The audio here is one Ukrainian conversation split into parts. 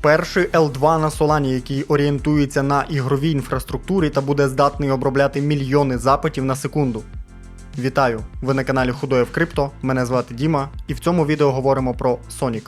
Перший L2 на Solana, який орієнтується на ігровій інфраструктурі та буде здатний обробляти мільйони запитів на секунду. Вітаю! Ви на каналі Худоєв Крипто. Мене звати Діма, і в цьому відео говоримо про Sonic.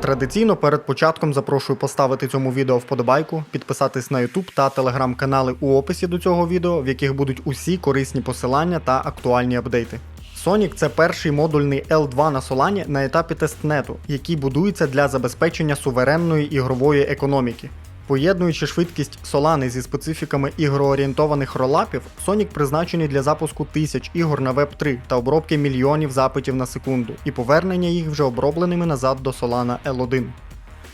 Традиційно перед початком запрошую поставити цьому відео вподобайку, підписатись на YouTube та телеграм-канали у описі до цього відео, в яких будуть усі корисні посилання та актуальні апдейти. Sonic це перший модульний L2 на Solana на етапі тестнету, який будується для забезпечення суверенної ігрової економіки. Поєднуючи швидкість Solana зі специфіками ігроорієнтованих ролапів, Sonic призначений для запуску тисяч ігор на Web3 та обробки мільйонів запитів на секунду і повернення їх вже обробленими назад до Solana L1.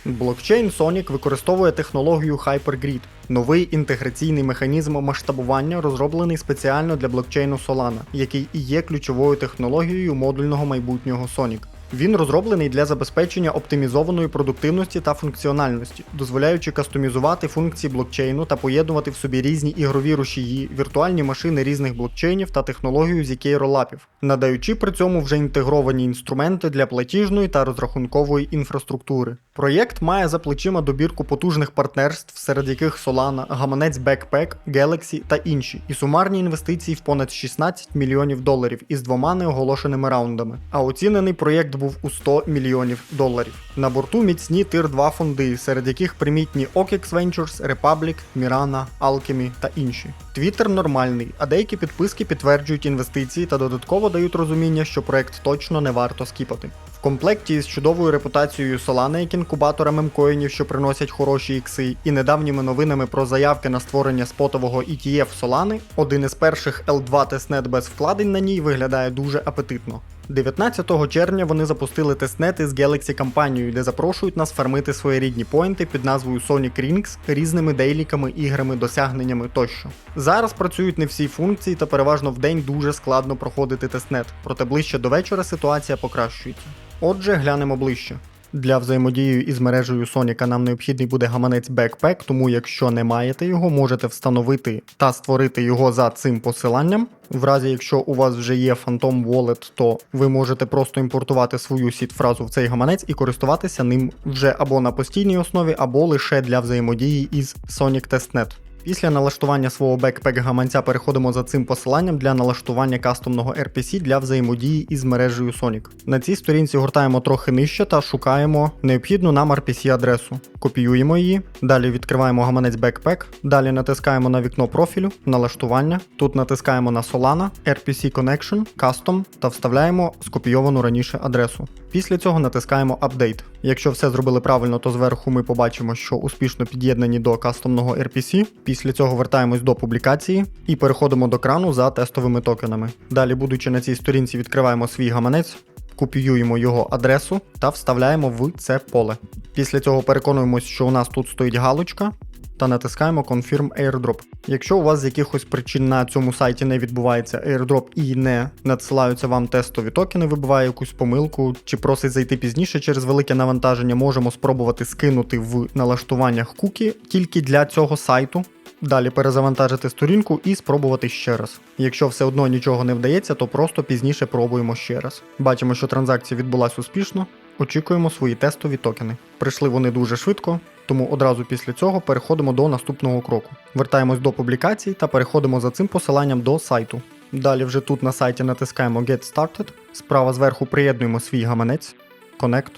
Блокчейн Sonic використовує технологію Hypergrid, новий інтеграційний механізм масштабування, розроблений спеціально для блокчейну Solana, який і є ключовою технологією модульного майбутнього Sonic. Він розроблений для забезпечення оптимізованої продуктивності та функціональності, дозволяючи кастомізувати функції блокчейну та поєднувати в собі різні ігрові рушії, віртуальні машини різних блокчейнів та технологію ZK ролапів, надаючи при цьому вже інтегровані інструменти для платіжної та розрахункової інфраструктури. Проєкт має за плечима добірку потужних партнерств, серед яких Solana, гаманець Backpack, Galaxy та інші, і сумарні інвестиції в понад 16 мільйонів доларів із двома неоголошеними раундами. А оцінений проєкт був у 100 мільйонів доларів. На борту міцні тир 2 фонди, серед яких примітні OKX Ventures, Republic, Mirana, Alchemy та інші. Твіттер нормальний, а деякі підписки підтверджують інвестиції та додатково дають розуміння, що проект точно не варто скіпати. Комплекті з чудовою репутацією Solana як інкубатора мемкоїнів, що приносять хороші ікси, і недавніми новинами про заявки на створення спотового ETF Solana, один із перших L2 тестнет без вкладень на ній виглядає дуже апетитно. 19 червня вони запустили тестнети з Galaxy компанією, де запрошують нас фармити свої рідні поінти під назвою Sonic Rings різними дейліками, іграми, досягненнями тощо. Зараз працюють не всі функції та переважно в день дуже складно проходити тестнет, проте ближче до вечора ситуація покращується. Отже, глянемо ближче. Для взаємодії із мережею Соніка нам необхідний буде гаманець Backpack, тому якщо не маєте його, можете встановити та створити його за цим посиланням. В разі, якщо у вас вже є Phantom Wallet, то ви можете просто імпортувати свою сіт-фразу в цей гаманець і користуватися ним вже або на постійній основі, або лише для взаємодії із Sonic Testnet. Після налаштування свого бекпек гаманця переходимо за цим посиланням для налаштування кастомного RPC для взаємодії із мережею Sonic. На цій сторінці гортаємо трохи нижче та шукаємо необхідну нам RPC-адресу. Копіюємо її, далі відкриваємо гаманець Backpack, далі натискаємо на вікно профілю, налаштування. Тут натискаємо на Solana, RPC Connection, Custom та вставляємо скопійовану раніше адресу. Після цього натискаємо Update. Якщо все зробили правильно, то зверху ми побачимо, що успішно під'єднані до кастомного RPC. Після цього вертаємось до публікації і переходимо до крану за тестовими токенами. Далі, будучи на цій сторінці, відкриваємо свій гаманець, копіюємо його адресу та вставляємо в це поле. Після цього переконуємось, що у нас тут стоїть галочка. Та натискаємо Confirm Airdrop. Якщо у вас з якихось причин на цьому сайті не відбувається airdrop і не надсилаються вам тестові токени, вибиває якусь помилку чи просить зайти пізніше через велике навантаження, можемо спробувати скинути в налаштуваннях кукі тільки для цього сайту. Далі перезавантажити сторінку і спробувати ще раз. Якщо все одно нічого не вдається, то просто пізніше пробуємо ще раз. Бачимо, що транзакція відбулася успішно. Очікуємо свої тестові токени. Прийшли вони дуже швидко, тому одразу після цього переходимо до наступного кроку. Вертаємось до публікацій та переходимо за цим посиланням до сайту. Далі вже тут на сайті натискаємо Get Started. Справа зверху приєднуємо свій гаманець, Connect,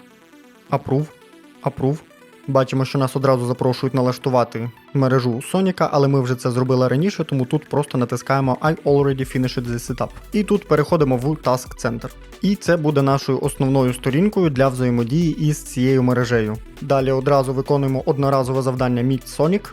Approve, Approve. Бачимо, що нас одразу запрошують налаштувати мережу Соніка, але ми вже це зробили раніше, тому тут просто натискаємо I already finished the setup. І тут переходимо в Task Center. І це буде нашою основною сторінкою для взаємодії із цією мережею. Далі одразу виконуємо одноразове завдання Meet Sonic,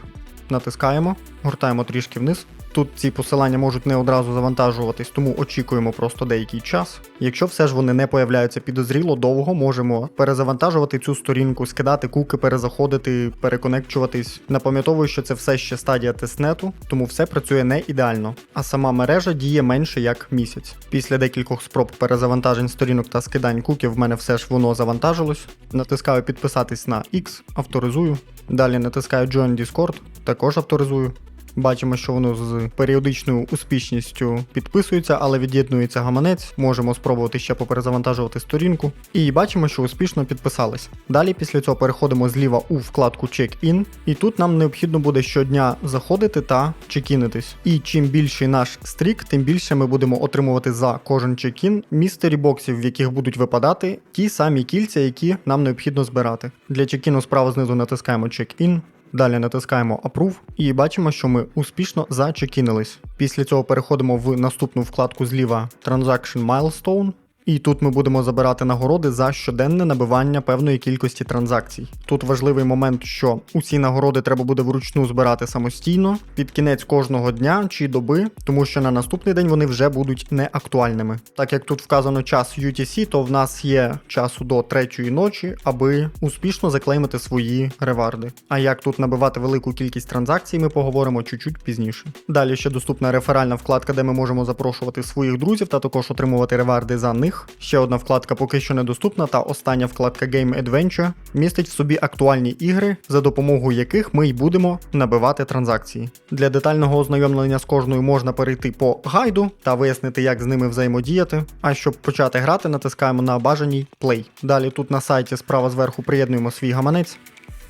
натискаємо, гортаємо трішки вниз. Тут ці посилання можуть не одразу завантажуватись, тому очікуємо просто деякий час. Якщо все ж вони не появляються підозріло довго, можемо перезавантажувати цю сторінку, скидати куки, перезаходити, переконекчуватись. Напам'ятовую, що це все ще стадія тестнету, тому все працює не ідеально. А сама мережа діє менше як місяць. Після декількох спроб перезавантажень сторінок та скидань куків в мене все ж воно завантажилось. Натискаю підписатись на X, авторизую. Далі натискаю Join Discord, також авторизую. Бачимо, що воно з періодичною успішністю підписується, але від'єднується гаманець. Можемо спробувати ще поперезавантажувати сторінку. І бачимо, що успішно підписались. Далі після цього переходимо зліва у вкладку Check-in, і тут нам необхідно буде щодня заходити та чекінитись. І чим більший наш стрік, тим більше ми будемо отримувати за кожен чекін містері боксів, в яких будуть випадати ті самі кільця, які нам необхідно збирати. Для чекіну справа знизу натискаємо Check-in. Далі натискаємо Approve і бачимо, що ми успішно зачекінились. Після цього переходимо в наступну вкладку зліва Transaction Milestone. І тут ми будемо забирати нагороди за щоденне набивання певної кількості транзакцій. Тут важливий момент, що усі нагороди треба буде вручну збирати самостійно під кінець кожного дня чи доби, тому що на наступний день вони вже будуть неактуальними. Так як тут вказано час UTC, то в нас є часу до третьої ночі, аби успішно заклеймити свої реварди. А як тут набивати велику кількість транзакцій, ми поговоримо чуть-чуть пізніше. Далі ще доступна реферальна вкладка, де ми можемо запрошувати своїх друзів та також отримувати реварди за них. Ще одна вкладка поки що недоступна, та остання вкладка Game Adventure містить в собі актуальні ігри, за допомогою яких ми й будемо набивати транзакції. Для детального ознайомлення з кожною можна перейти по гайду та вияснити, як з ними взаємодіяти. А щоб почати грати, натискаємо на бажаній Play. Далі тут на сайті справа зверху приєднуємо свій гаманець,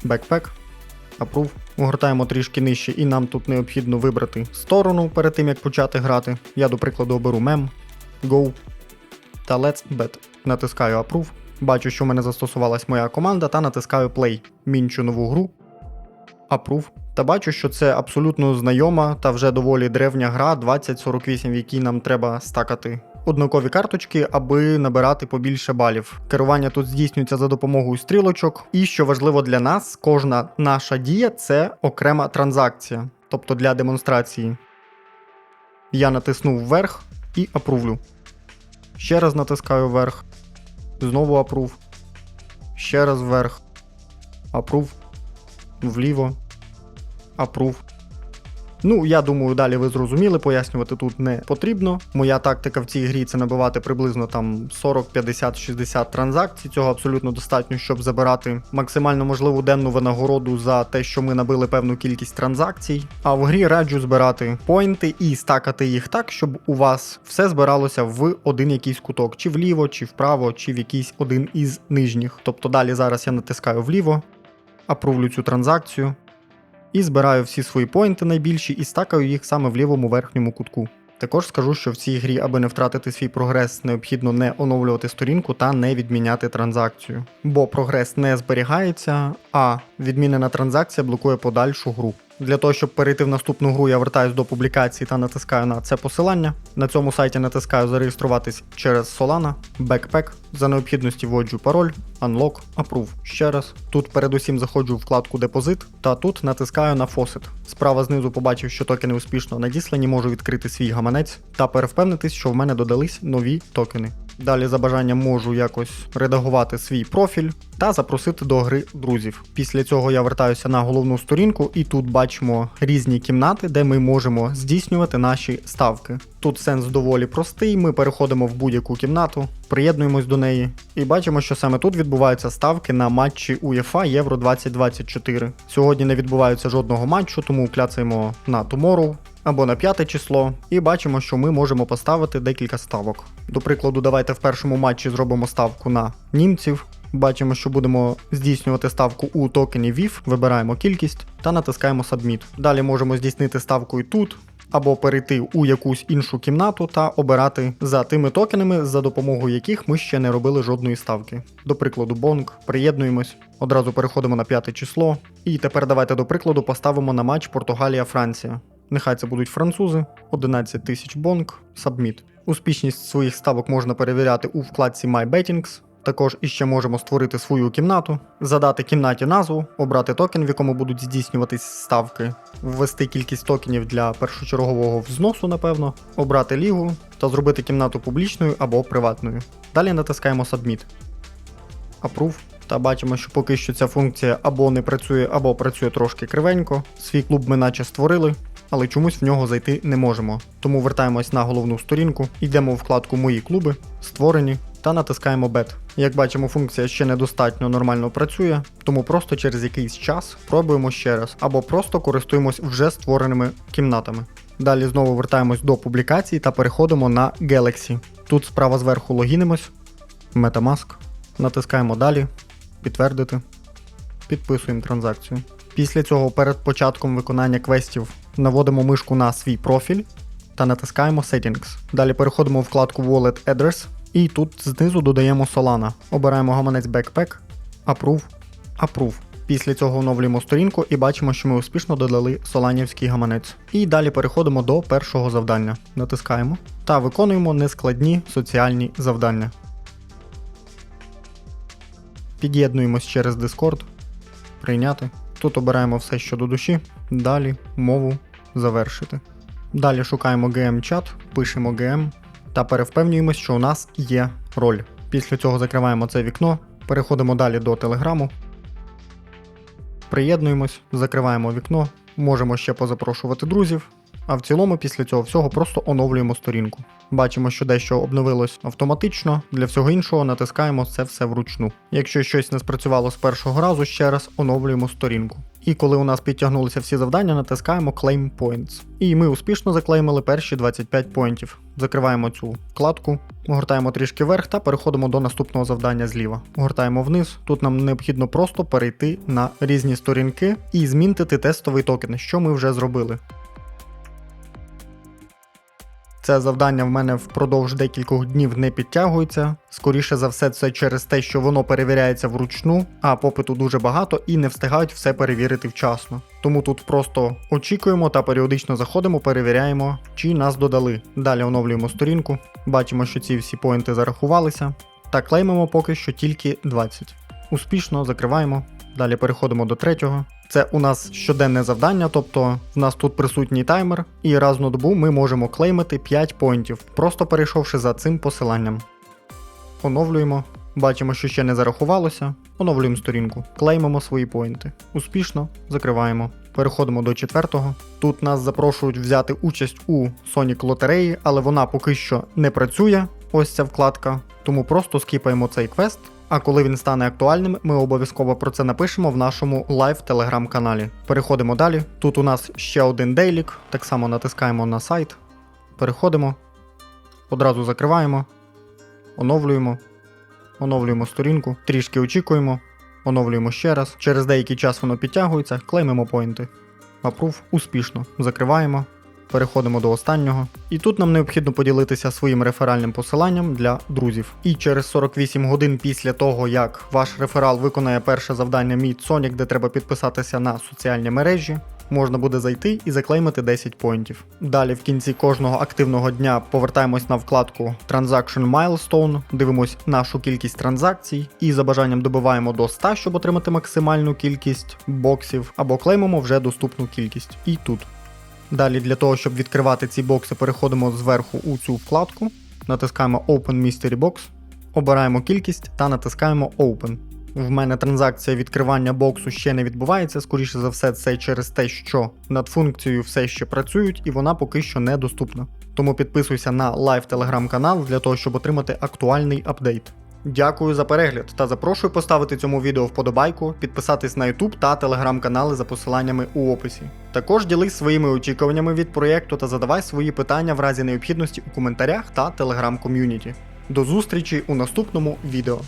Backpack, Approve. Огортаємо трішки нижче, і нам тут необхідно вибрати сторону перед тим як почати грати. Я, до прикладу, оберу Mem, Go та Let's Bet. Натискаю Approve. Бачу, що в мене застосувалась моя команда, та натискаю Play. Мінчу нову гру. Approve. Та бачу, що це абсолютно знайома та вже доволі древня гра 2048, в якій нам треба стакати однакові карточки, аби набирати побільше балів. Керування тут здійснюється за допомогою стрілочок. І що важливо для нас, кожна наша дія це окрема транзакція. Тобто для демонстрації. Я натиснув вверх і апрувлю. Ще раз натискаю вверх. Знову Approve. Ще раз вверх. Approve. Вліво. Апрув. Ну, я думаю, далі ви зрозуміли, пояснювати тут не потрібно. Моя тактика в цій грі це набивати приблизно там 40, 50, 60 транзакцій. Цього абсолютно достатньо, щоб забирати максимально можливу денну винагороду за те, що ми набили певну кількість транзакцій. А в грі раджу збирати поінти і стакати їх так, щоб у вас все збиралося в один якийсь куток, чи вліво, чи вправо, чи в якийсь один із нижніх. Тобто далі зараз я натискаю вліво, апрувлю цю транзакцію і збираю всі свої поінти найбільші і стакаю їх саме в лівому верхньому кутку. Також скажу, що в цій грі, аби не втратити свій прогрес, необхідно не оновлювати сторінку та не відміняти транзакцію. Бо прогрес не зберігається, а відмінена транзакція блокує подальшу гру. Для того, щоб перейти в наступну гру, я вертаюсь до публікації та натискаю на це посилання. На цьому сайті натискаю зареєструватись через Solana, Backpack. За необхідності вводжу пароль, Unlock, Approve. Ще раз. Тут передусім заходжу в вкладку Депозит та тут натискаю на Faucet. Справа знизу побачив, що токени успішно надіслані, можу відкрити свій гаманець та перевпевнитись, що в мене додались нові токени. Далі за бажанням можу якось редагувати свій профіль та запросити до гри друзів. Після цього я вертаюся на головну сторінку, і тут бачимо різні кімнати, де ми можемо здійснювати наші ставки. Тут сенс доволі простий. Ми переходимо в будь-яку кімнату, приєднуємось до неї, і бачимо, що саме тут відбуваються ставки на матчі УЄФА Євро 2024. Сьогодні не відбувається жодного матчу, тому кляцаємо на Tomorrow або на п'яте число, і бачимо, що ми можемо поставити декілька ставок. До прикладу, давайте в першому матчі зробимо ставку на німців. Бачимо, що будемо здійснювати ставку у токені VIF, вибираємо кількість та натискаємо Submit. Далі можемо здійснити ставку і тут, або перейти у якусь іншу кімнату та обирати за тими токенами, за допомогою яких ми ще не робили жодної ставки. До прикладу, Бонг, приєднуємось, одразу переходимо на п'яте число. І тепер давайте до прикладу поставимо на матч Португалія-Франція. Нехай це будуть французи, 11 тисяч бонг, Submit. Успішність своїх ставок можна перевіряти у вкладці My Bettings. Також іще можемо створити свою кімнату, задати кімнаті назву, обрати токен, в якому будуть здійснюватись ставки, ввести кількість токенів для першочергового взносу, напевно, обрати лігу та зробити кімнату публічною або приватною. Далі натискаємо Submit. Approve. Та бачимо, що поки що ця функція або не працює, або працює трошки кривенько. Свій клуб ми наче створили, але чомусь в нього зайти не можемо. Тому вертаємось на головну сторінку, йдемо у вкладку Мої клуби, створені та натискаємо Bet. Як бачимо, функція ще недостатньо нормально працює, тому просто через якийсь час пробуємо ще раз, або просто користуємось вже створеними кімнатами. Далі знову вертаємось до публікацій та переходимо на Galaxy. Тут справа зверху логінимось, Metamask, натискаємо далі, підтвердити, підписуємо транзакцію. Після цього перед початком виконання квестів наводимо мишку на свій профіль та натискаємо Settings. Далі переходимо в вкладку Wallet Address і тут знизу додаємо Solana. Обираємо гаманець Backpack, Approve, Approve. Після цього оновлюємо сторінку і бачимо, що ми успішно додали соланівський гаманець. І далі переходимо до першого завдання. Натискаємо та виконуємо нескладні соціальні завдання. Під'єднуємось через Discord, прийняти. Тут обираємо все, що до душі, далі мову завершити. Далі шукаємо GM-чат, пишемо GM та перевпевнюємось, що у нас є роль. Після цього закриваємо це вікно, переходимо далі до Телеграму, приєднуємось, закриваємо вікно, можемо ще позапрошувати друзів. А в цілому після цього всього просто оновлюємо сторінку. Бачимо, що дещо обновилось автоматично, для всього іншого натискаємо це все вручну. Якщо щось не спрацювало з першого разу, ще раз оновлюємо сторінку. І коли у нас підтягнулися всі завдання, натискаємо Claim Points. І ми успішно заклеймили перші 25 поінтів. Закриваємо цю вкладку, гортаємо трішки вверх та переходимо до наступного завдання зліва. Гортаємо вниз. Тут нам необхідно просто перейти на різні сторінки і змінити тестовий токен, що ми вже зробили. Це завдання в мене впродовж декількох днів не підтягується. Скоріше за все, це через те, що воно перевіряється вручну, а попиту дуже багато і не встигають все перевірити вчасно. Тому тут просто очікуємо та періодично заходимо, перевіряємо, чи нас додали. Далі оновлюємо сторінку, бачимо, що ці всі поінти зарахувалися, та клеймимо поки що тільки 20. Успішно закриваємо. Далі переходимо до третього. Це у нас щоденне завдання, тобто в нас тут присутній таймер, і раз на добу ми можемо клеймити 5 поінтів, просто перейшовши за цим посиланням. Оновлюємо, бачимо, що ще не зарахувалося. Оновлюємо сторінку, клеймимо свої поінти. Успішно закриваємо. Переходимо до четвертого. Тут нас запрошують взяти участь у Sonic лотереї, але вона поки що не працює. Ось ця вкладка. Тому просто скіпаємо цей квест. А коли він стане актуальним, ми обов'язково про це напишемо в нашому лайв телеграм-каналі. Переходимо далі. Тут у нас ще один дейлік, так само натискаємо на сайт. Переходимо, одразу закриваємо, оновлюємо, оновлюємо сторінку, трішки очікуємо, оновлюємо ще раз. Через деякий час воно підтягується, клеймимо поінти. Апрув успішно. Закриваємо. Переходимо до останнього. І тут нам необхідно поділитися своїм реферальним посиланням для друзів. І через 48 годин після того, як ваш реферал виконає перше завдання Meet Sonic, де треба підписатися на соціальні мережі, можна буде зайти і заклеймити 10 поінтів. Далі в кінці кожного активного дня повертаємось на вкладку Transaction Milestone, дивимось нашу кількість транзакцій і за бажанням добиваємо до 100, щоб отримати максимальну кількість боксів, або клеймимо вже доступну кількість. І тут. Далі для того, щоб відкривати ці бокси, переходимо зверху у цю вкладку, натискаємо Open Mystery Box, обираємо кількість та натискаємо Open. В мене транзакція відкривання боксу ще не відбувається, скоріше за все, це через те, що над функцією все ще працюють і вона поки що недоступна. Тому підписуйся на лайв телеграм-канал для того, щоб отримати актуальний апдейт. Дякую за перегляд та запрошую поставити цьому відео вподобайку, підписатись на YouTube та телеграм-канали за посиланнями у описі. Також ділись своїми очікуваннями від проєкту та задавай свої питання в разі необхідності у коментарях та телеграм-ком'юніті. До зустрічі у наступному відео.